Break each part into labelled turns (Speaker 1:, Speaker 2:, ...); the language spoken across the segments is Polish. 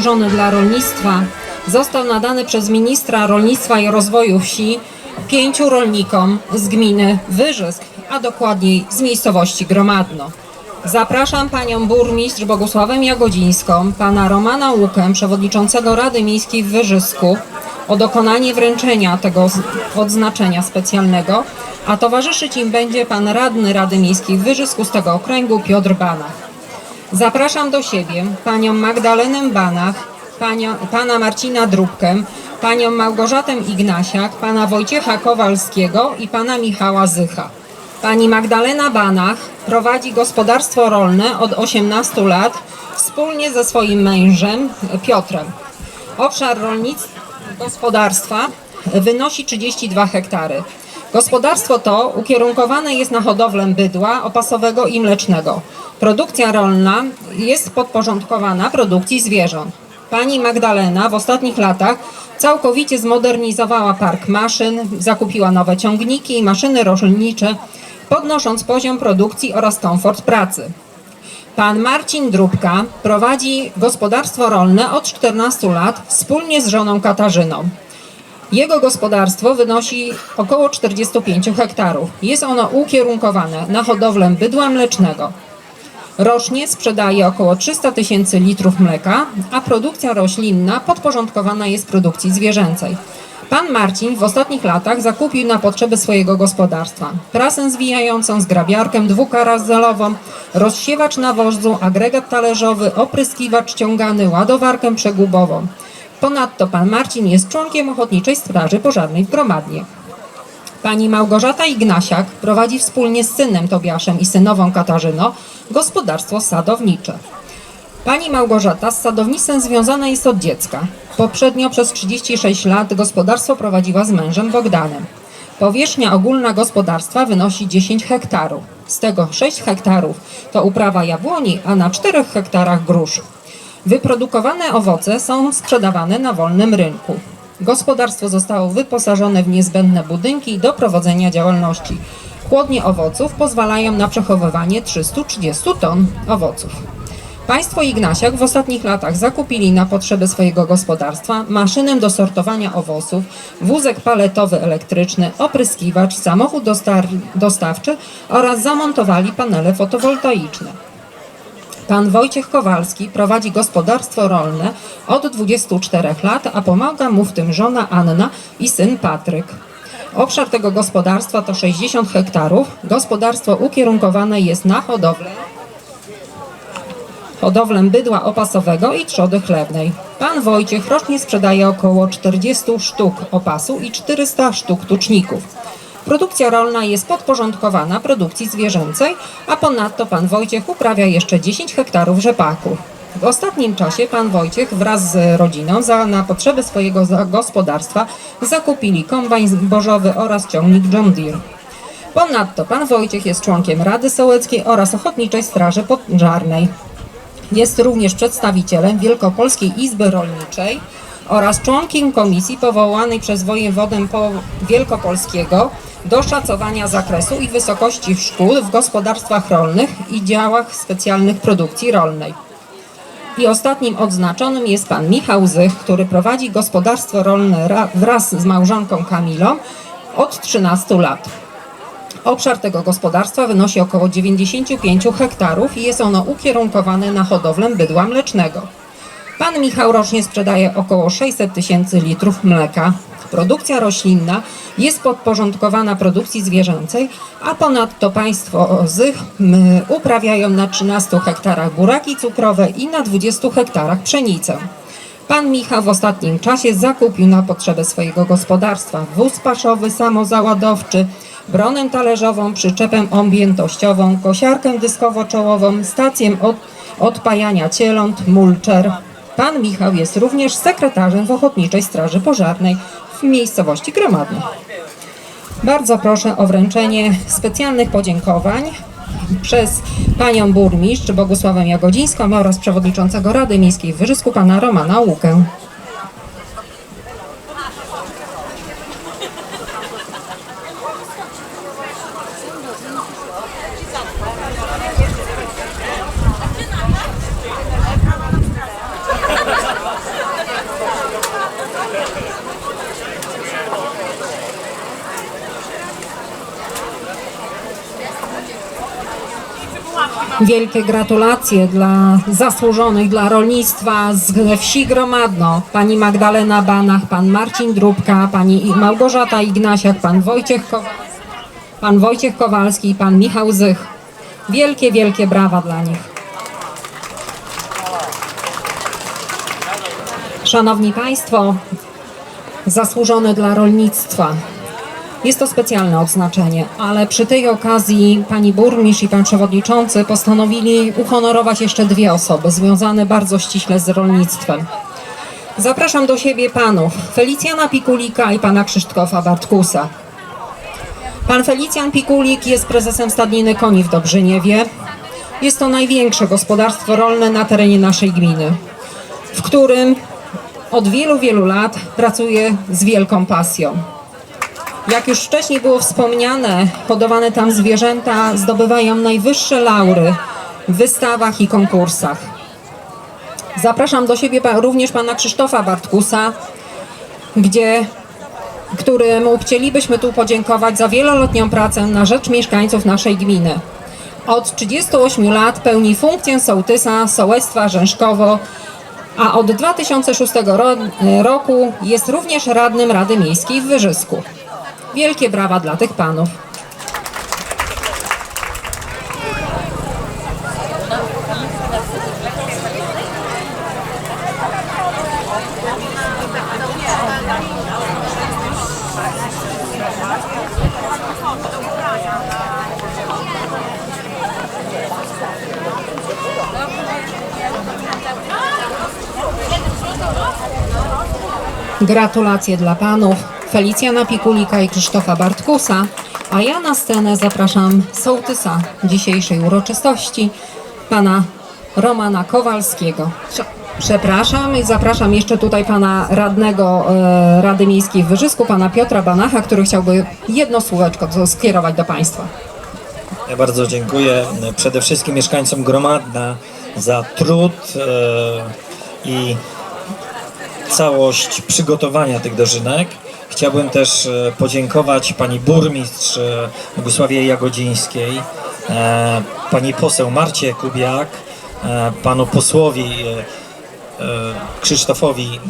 Speaker 1: zasłużony dla rolnictwa został nadany przez ministra rolnictwa i rozwoju wsi pięciu rolnikom z gminy Wyżysk, a dokładniej z miejscowości Gromadno. Zapraszam panią burmistrz Bogusławę Jagodzińską, pana Romana Łukę, przewodniczącego Rady Miejskiej w Wyżysku, o dokonanie wręczenia tego odznaczenia specjalnego, a towarzyszyć im będzie pan radny Rady Miejskiej w Wyżysku z tego okręgu Piotr Banach. Zapraszam do siebie panią Magdalenę Banach, pana Marcina Drubkę, panią Małgorzatę Ignasiak, pana Wojciecha Kowalskiego i pana Michała Zycha. Pani Magdalena Banach prowadzi gospodarstwo rolne od 18 lat wspólnie ze swoim mężem Piotrem. Obszar rolnictwa gospodarstwa wynosi 32 hektary. Gospodarstwo to ukierunkowane jest na hodowlę bydła opasowego i mlecznego. Produkcja rolna jest podporządkowana produkcji zwierząt. Pani Magdalena w ostatnich latach całkowicie zmodernizowała park maszyn, zakupiła nowe ciągniki i maszyny rolnicze, podnosząc poziom produkcji oraz komfort pracy. Pan Marcin Drubka prowadzi gospodarstwo rolne od 14 lat wspólnie z żoną Katarzyną. Jego gospodarstwo wynosi około 45 hektarów. Jest ono ukierunkowane na hodowlę bydła mlecznego. Rocznie sprzedaje około 300 tysięcy litrów mleka, a produkcja roślinna podporządkowana jest produkcji zwierzęcej. Pan Marcin w ostatnich latach zakupił na potrzeby swojego gospodarstwa prasę zwijającą, zgrabiarkę dwukarazelową, rozsiewacz nawozu, agregat talerzowy, opryskiwacz ciągany, ładowarkę przegubową. Ponadto pan Marcin jest członkiem Ochotniczej Straży Pożarnej w Gromadnie. Pani Małgorzata Ignasiak prowadzi wspólnie z synem Tobiaszem i synową Katarzyną gospodarstwo sadownicze. Pani Małgorzata z sadownictwem związana jest od dziecka. Poprzednio przez 36 lat gospodarstwo prowadziła z mężem Bogdanem. Powierzchnia ogólna gospodarstwa wynosi 10 hektarów. Z tego 6 hektarów to uprawa jabłoni, a na 4 hektarach grusz. Wyprodukowane owoce są sprzedawane na wolnym rynku. Gospodarstwo zostało wyposażone w niezbędne budynki do prowadzenia działalności. Chłodnie owoców pozwalają na przechowywanie 330 ton owoców. Państwo Ignasiak w ostatnich latach zakupili na potrzeby swojego gospodarstwa maszynę do sortowania owoców, wózek paletowy elektryczny, opryskiwacz, samochód dostawczy oraz zamontowali panele fotowoltaiczne. Pan Wojciech Kowalski prowadzi gospodarstwo rolne od 24 lat, a pomaga mu w tym żona Anna i syn Patryk. Obszar tego gospodarstwa to 60 hektarów. Gospodarstwo ukierunkowane jest na hodowlę hodowlę bydła opasowego i trzody chlewnej. Pan Wojciech rocznie sprzedaje około 40 sztuk opasu i 400 sztuk tuczników. Produkcja rolna jest podporządkowana produkcji zwierzęcej, a ponadto pan Wojciech uprawia jeszcze 10 hektarów rzepaku. W ostatnim czasie pan Wojciech wraz z rodziną za, na potrzeby swojego gospodarstwa zakupili kombajn zbożowy oraz ciągnik John Deere. Ponadto pan Wojciech jest członkiem Rady Sołeckiej oraz Ochotniczej Straży Pożarnej. Jest również przedstawicielem Wielkopolskiej Izby Rolniczej oraz członkiem komisji powołanej przez wojewodę po- wielkopolskiego do szacowania zakresu i wysokości szkód w gospodarstwach rolnych i działach specjalnych produkcji rolnej. I ostatnim odznaczonym jest pan Michał Zych, który prowadzi gospodarstwo rolne ra- wraz z małżonką Kamilą od 13 lat. Obszar tego gospodarstwa wynosi około 95 hektarów i jest ono ukierunkowane na hodowlę bydła mlecznego. Pan Michał rocznie sprzedaje około 600 tysięcy litrów mleka. Produkcja roślinna jest podporządkowana produkcji zwierzęcej, a ponadto państwo m, uprawiają na 13 hektarach buraki cukrowe i na 20 hektarach pszenicę. Pan Michał w ostatnim czasie zakupił na potrzeby swojego gospodarstwa wóz paszowy samozaładowczy, bronę talerzową, przyczepę objętościową, kosiarkę dyskowo-czołową, stację od, odpajania cieląt, mulczer. Pan Michał jest również sekretarzem w Ochotniczej Straży Pożarnej w miejscowości Gromadno. Bardzo proszę o wręczenie specjalnych podziękowań przez panią burmistrz Bogusławę Jagodzińską oraz przewodniczącego Rady Miejskiej w Wyżysku pana Romana Łukę. Wielkie gratulacje dla zasłużonych dla rolnictwa z wsi Gromadno. Pani Magdalena Banach, pan Marcin Drubka, pani Małgorzata Ignasiak, pan Wojciech pan Wojciech Kowalski i pan Michał Zych. Wielkie, wielkie brawa dla nich. Szanowni Państwo, zasłużone dla rolnictwa. Jest to specjalne odznaczenie, ale przy tej okazji pani burmistrz i pan przewodniczący postanowili uhonorować jeszcze dwie osoby związane bardzo ściśle z rolnictwem. Zapraszam do siebie panów Felicjana Pikulika i pana Krzysztofa Bartkusa. Pan Felicjan Pikulik jest prezesem Stadniny Koni w Dobrzyniewie. Jest to największe gospodarstwo rolne na terenie naszej gminy, w którym od wielu, wielu lat pracuje z wielką pasją. Jak już wcześniej było wspomniane, hodowane tam zwierzęta zdobywają najwyższe laury w wystawach i konkursach. Zapraszam do siebie również pana Krzysztofa Bartkusa, gdzie, któremu chcielibyśmy tu podziękować za wieloletnią pracę na rzecz mieszkańców naszej gminy. Od 38 lat pełni funkcję sołtysa Sołectwa Rzęszkowo, a od 2006 ro- roku jest również radnym Rady Miejskiej w Wyżysku. Wielkie brawa dla tych panów. Gratulacje dla panów Felicjana Pikulika i Krzysztofa Bartkusa, a ja na scenę zapraszam sołtysa dzisiejszej uroczystości, pana Romana Kowalskiego. Prze- Przepraszam i zapraszam jeszcze tutaj pana radnego e, Rady Miejskiej w Wyżysku, pana Piotra Banacha, który chciałby jedno słóweczko skierować do państwa.
Speaker 2: Ja bardzo dziękuję przede wszystkim mieszkańcom Gromadna za trud e, i całość przygotowania tych dożynek. Chciałbym też e, podziękować pani burmistrz e, Bogusławie Jagodzińskiej, e, pani poseł Marcie Kubiak, panu posłowi Krzysztofowi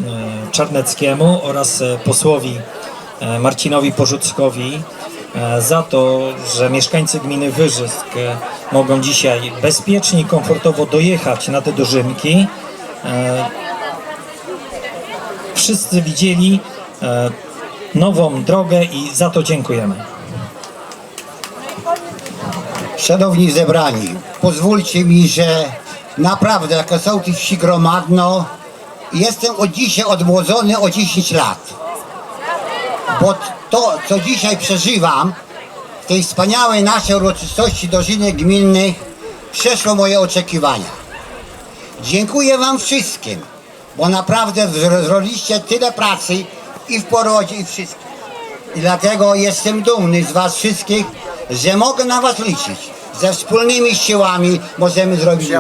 Speaker 2: Czarneckiemu oraz posłowi Marcinowi Porzuckowi za to, że mieszkańcy gminy Wyżysk mogą dzisiaj bezpiecznie i komfortowo dojechać na te dożynki. Wszyscy widzieli nową drogę i za to dziękujemy.
Speaker 3: Szanowni zebrani, pozwólcie mi, że naprawdę jako sołtys wsi Gromadno jestem od dzisiaj odmłodzony o 10 lat. Bo to, co dzisiaj przeżywam w tej wspaniałej naszej uroczystości dożynek gminnych przeszło moje oczekiwania. Dziękuję Wam wszystkim, bo naprawdę zro- zrobiliście tyle pracy i w porodzie i wszystkim. I dlatego jestem dumny z Was wszystkich, że mogę na Was liczyć. Ze wspólnymi siłami możemy zrobić.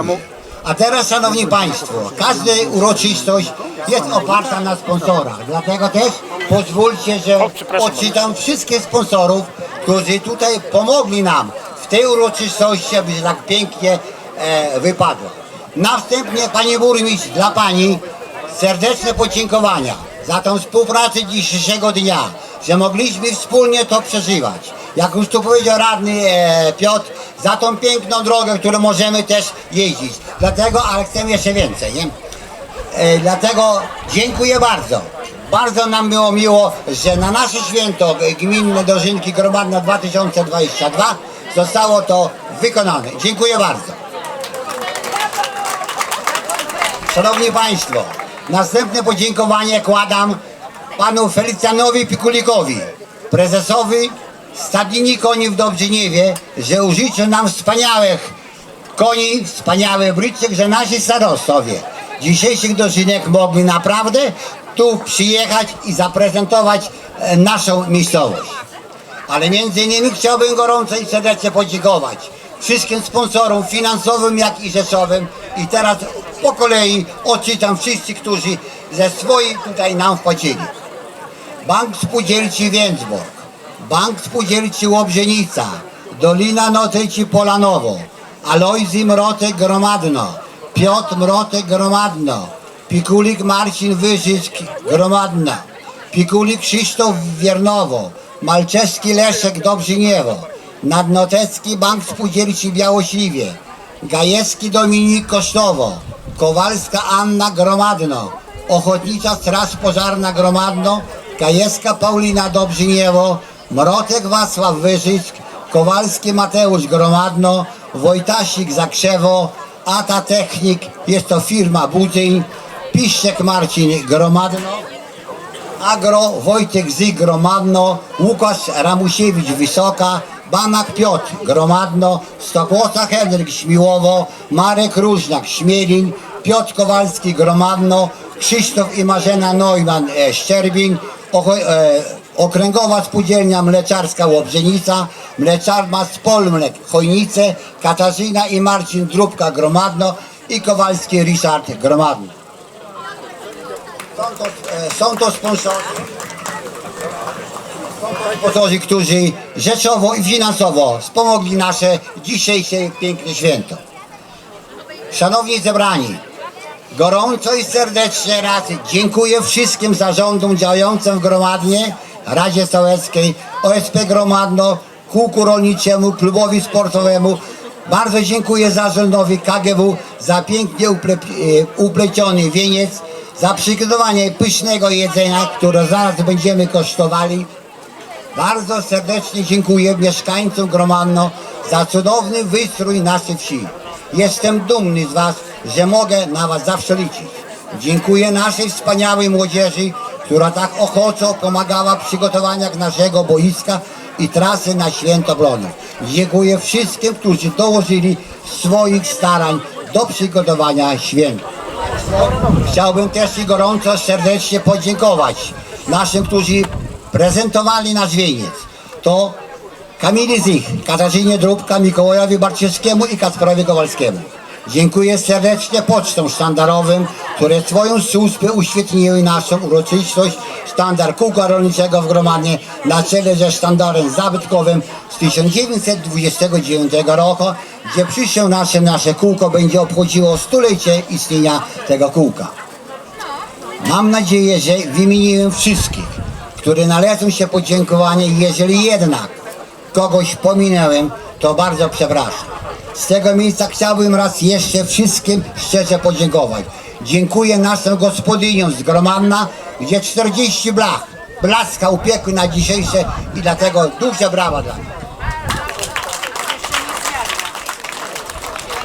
Speaker 3: A teraz, Szanowni Państwo, każda uroczystość jest oparta na sponsorach. Dlatego też pozwólcie, że odczytam wszystkich sponsorów, którzy tutaj pomogli nam w tej uroczystości, aby tak pięknie e, wypadła. Następnie, Panie Burmistrz, dla Pani serdeczne podziękowania za tą współpracę dzisiejszego dnia, że mogliśmy wspólnie to przeżywać. Jak już tu powiedział radny e, Piotr, za tą piękną drogę, którą możemy też jeździć. Dlatego, ale chcemy jeszcze więcej, nie? E, dlatego dziękuję bardzo. Bardzo nam było miło, że na nasze święto gminne dożynki Gromadna 2022 zostało to wykonane. Dziękuję bardzo. Szanowni Państwo, następne podziękowanie kładam panu Felicjanowi Pikulikowi, prezesowi Stadnini Koni w Dobrzyniewie, że użyczył nam wspaniałych koni, wspaniałych bryczek, że nasi starostowie dzisiejszych dożynek mogli naprawdę tu przyjechać i zaprezentować e, naszą miejscowość. Ale między innymi chciałbym gorąco i serdecznie podziękować wszystkim sponsorom finansowym, jak i rzeczowym. I teraz po kolei odczytam wszyscy, którzy ze swoich tutaj nam wpłacili. Bank Spółdzielczy Więcborg, Bank Spółdzielczy Łobrzenica, Dolina Notryci Polanowo, Alojzy Mrotek Gromadno, Piotr Mrotek Gromadno, Pikulik Marcin Wyżysk Gromadna, Pikulik Krzysztof Wiernowo, Malczewski Leszek Dobrzyniewo, Nadnotecki Bank Spółdzielczy Białośliwie, Gajewski Dominik Kosztowo, Kowalska Anna Gromadno, Ochotnicza Straż Pożarna Gromadno, Gajewska Paulina Dobrzyniewo, Mrotek Wacław Wyżysk, Kowalski Mateusz Gromadno, Wojtasik Zakrzewo, Ata Technik, jest to firma Budyń, Piszczek Marcin Gromadno, Agro Wojtek Zy Gromadno, Łukasz Ramusiewicz Wysoka, Banak Piotr Gromadno, Stokłosa Henryk Śmiłowo, Marek Różnak Śmielin, Piotr Kowalski Gromadno, Krzysztof i Marzena Neumann e, Szczerbin, e, Okręgowa Spółdzielnia Mleczarska Łobrzenica, Mleczarma Spolmlek Chojnice, Katarzyna i Marcin Drubka Gromadno i Kowalski Ryszard Gromadno. Są to, e, są to sponsorzy, sponsorzy, którzy rzeczowo i finansowo wspomogli nasze dzisiejsze piękne święto. Szanowni zebrani, gorąco i serdecznie raz dziękuję wszystkim zarządom działającym w Gromadnie, Radzie Sołeckiej, OSP Gromadno, Kółku Rolniczemu, Klubowi Sportowemu. Bardzo dziękuję zarządowi KGW za pięknie e, upleciony wieniec, za przygotowanie pysznego jedzenia, które zaraz będziemy kosztowali. Bardzo serdecznie dziękuję mieszkańcom Gromadno za cudowny wystrój naszej wsi. Jestem dumny z Was, że mogę na Was zawsze liczyć. Dziękuję naszej wspaniałej młodzieży, która tak ochoczo pomagała w przygotowaniach naszego boiska i trasy na Święto Blonów. Dziękuję wszystkim, którzy dołożyli swoich starań do przygotowania święta. Chciałbym też i gorąco, serdecznie podziękować naszym, którzy prezentowali nasz wieniec. To Kamili Zich, Katarzynie Drubka, Mikołajowi Barciewskiemu i Kacprowi Kowalskiemu. Dziękuję serdecznie pocztom sztandarowym, które swoją służbę uświetniły naszą uroczystość sztandar kółka rolniczego w Gromadnie na czele ze sztandarem zabytkowym z 1929 roku, gdzie przyszło nasze, nasze kółko będzie obchodziło stulecie istnienia tego kółka. Mam nadzieję, że wymieniłem wszystkich, które należą się podziękowanie. Jeżeli jednak kogoś pominąłem, to bardzo przepraszam. Z tego miejsca chciałbym raz jeszcze wszystkim szczerze podziękować. Dziękuję naszym gospodyniom z Gromadna, gdzie 40 blach blaska upiekły na dzisiejsze i dlatego duże brawa dla nich.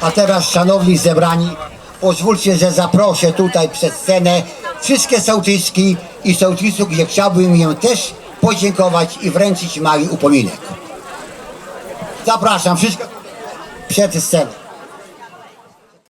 Speaker 3: A teraz, szanowni zebrani, pozwólcie, że zaproszę tutaj przed scenę wszystkie sołtyski i sołtysów, gdzie chciałbym im też podziękować i wręczyć mały upominek. Zapraszam wszystkich przed scenę.